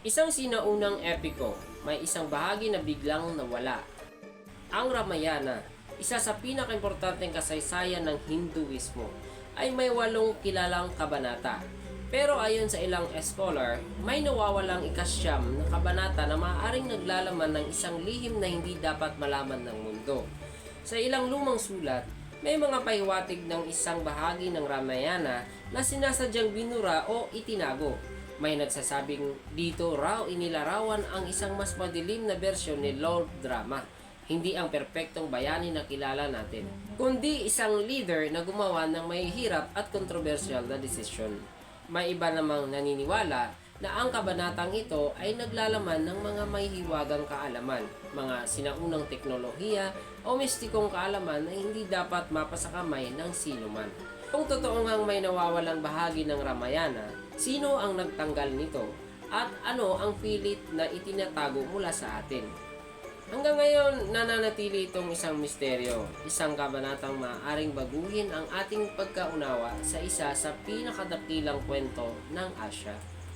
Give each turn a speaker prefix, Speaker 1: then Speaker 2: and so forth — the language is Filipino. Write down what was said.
Speaker 1: Isang sinaunang epiko, may isang bahagi na biglang nawala. Ang Ramayana, isa sa pinakaimportanteng kasaysayan ng Hinduismo, ay may walong kilalang kabanata. Pero ayon sa ilang scholar, may nawawalang ikasyam na kabanata na maaaring naglalaman ng isang lihim na hindi dapat malaman ng mundo. Sa ilang lumang sulat, may mga pahiwatig ng isang bahagi ng Ramayana na sinasadyang binura o itinago. May nagsasabing dito raw inilarawan ang isang mas madilim na bersyon ni Lord Drama. Hindi ang perpektong bayani na kilala natin, kundi isang leader na gumawa ng may hirap at kontrobersyal na desisyon. May iba namang naniniwala na ang kabanatang ito ay naglalaman ng mga may hiwagang kaalaman, mga sinaunang teknolohiya o mistikong kaalaman na hindi dapat mapasakamay ng sino man. Kung totoo ngang may nawawalang bahagi ng Ramayana, sino ang nagtanggal nito at ano ang pilit na itinatago mula sa atin? Hanggang ngayon, nananatili itong isang misteryo, isang kabanatang maaaring baguhin ang ating pagkaunawa sa isa sa pinakadakilang kwento ng Asya.